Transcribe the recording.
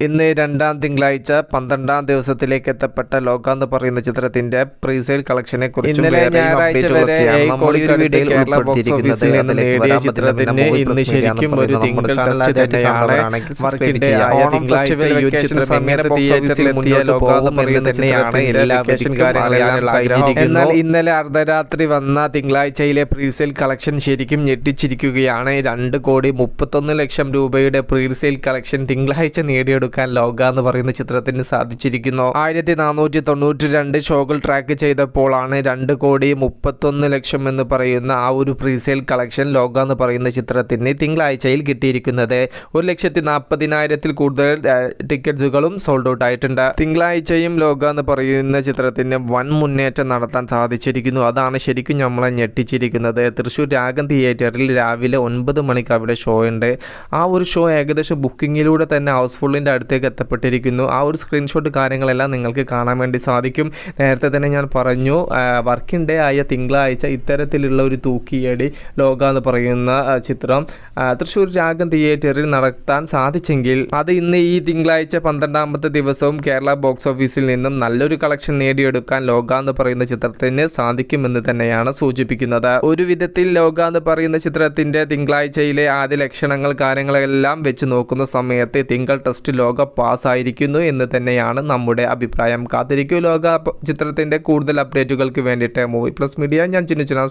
ഇന്ന് രണ്ടാം തിങ്കളാഴ്ച പന്ത്രണ്ടാം ദിവസത്തിലേക്ക് എത്തപ്പെട്ട ലോക എന്ന് പറയുന്ന ചിത്രത്തിന്റെ പ്രീസെയിൽ കളക്ഷനെ കുറിച്ച് ഇന്നലെ ഞായറാഴ്ച വരെ ഈ കോളിവുഡ് കേരള ബോക്സ് ഓഫീസിൽ നിന്ന് നേടിയ ചിത്രത്തിന് ഇന്ന് ശരിക്കും ഒരു തിങ്കൾ ടെസ്റ്റ് തന്നെയാണ് വർക്കിന്റെ ആയ തിങ്കളാഴ്ച ഈ ഒരു ചിത്രം എങ്ങനെ തിയേറ്ററിൽ എത്തിയ ലോക എന്ന് പറയുന്ന തന്നെയാണ് എല്ലാ വെക്കേഷൻ കാര്യങ്ങളെല്ലാം എന്നാൽ ഇന്നലെ അർദ്ധരാത്രി വന്ന തിങ്കളാഴ്ചയിലെ പ്രീസെയിൽ കളക്ഷൻ ശരിക്കും ഞെട്ടിച്ചിരിക്കുകയാണ്. രണ്ട് കോടി മുപ്പത്തൊന്ന് ലക്ഷം രൂപയുടെ പ്രീസെയിൽ കളക്ഷൻ തിങ്കളാഴ്ച നേടിയെടുക്കാൻ ലോക എന്ന് പറയുന്ന ചിത്രത്തിന് സാധിച്ചിരിക്കുന്നു. ആയിരത്തി നാനൂറ്റി തൊണ്ണൂറ്റി രണ്ട് ഷോകൾ ട്രാക്ക് ചെയ്തപ്പോഴാണ് രണ്ട് കോടി മുപ്പത്തൊന്ന് ലക്ഷം എന്ന് പറയുന്ന ആ ഒരു പ്രീസെയിൽ കളക്ഷൻ ലോക എന്ന് പറയുന്ന ചിത്രത്തിന് തിങ്കളാഴ്ചയിൽ കിട്ടിയിരിക്കുന്നത്. ഒരു ലക്ഷത്തി നാൽപ്പതിനായിരത്തിൽ കൂടുതൽ ടിക്കറ്റ്സുകളും സോൾഡ് ഔട്ട് ആയിട്ടുണ്ട്. തിങ്കളാഴ്ചയും ലോക എന്ന് പറയുന്ന ചിത്രത്തിന് വൻ മുന്നേറ്റം നടത്താൻ സാധിച്ചിരിക്കുന്നു. അതാണ് ശരിക്കും നമ്മളെ ഞെട്ടിച്ചിരിക്കുന്നത്. തൃശ്ശൂർ രാഗം തിയേറ്ററിൽ രാവിലെ ഒൻപത് മണിക്ക് അവിടെ ഷോ ഉണ്ട്. ആ ഒരു ഷോ ഏകദേശം ബുക്കിങ്ങിലൂടെ തന്നെ ഹൗസ്ഫുള്ളിന്റെ അടുത്തേക്ക് എത്തപ്പെട്ടിരിക്കുന്നു. ആ ഒരു സ്ക്രീൻഷോട്ട് കാര്യങ്ങളെല്ലാം നിങ്ങൾക്ക് കാണാൻ വേണ്ടി സാധിക്കും. നേരത്തെ തന്നെ ഞാൻ പറഞ്ഞു വർക്കിംഗ് ഡേ ആയ തിങ്കളാഴ്ച ഇത്തരത്തിലുള്ള ഒരു തൂക്കിയടി ലോക എന്ന് പറയുന്ന ചിത്രം തൃശ്ശൂർ രാഗം തിയേറ്ററിൽ നടത്താൻ സാധിച്ചെങ്കിൽ അത് ഇന്ന് ഈ തിങ്കളാഴ്ച പന്ത്രണ്ടാമത്തെ ദിവസവും കേരള ബോക്സ് ഓഫീസിൽ നിന്നും നല്ലൊരു കളക്ഷൻ നേടിയെടുക്കാൻ ലോക എന്ന് പറയുന്ന ചിത്രത്തിന് സാധിക്കുമെന്ന് തന്നെയാണ് സൂചിപ്പിക്കുന്നത്. ഒരു വിധത്തിൽ ലോക എന്ന് പറയുന്ന ചിത്രത്തിന്റെ തിങ്കളാഴ്ചയിലെ ആദ്യ ലക്ഷണങ്ങൾ കാര്യങ്ങളെല്ലാം വെച്ച് നോക്കുന്ന സമയത്ത് തിങ്കൾ ടെസ്റ്റ് ലോക പാസ്സായിരിക്കുന്നു എന്ന് തന്നെയാണ് നമ്മുടെ അഭിപ്രായം. കാത്തിരിക്കൂ ലോക ചിത്രത്തിന്റെ കൂടുതൽ അപ്ഡേറ്റുകൾക്ക് വേണ്ടിയിട്ട് മൂവി പ്ലസ് മീഡിയ ഞാൻ ചിന്നു ചിന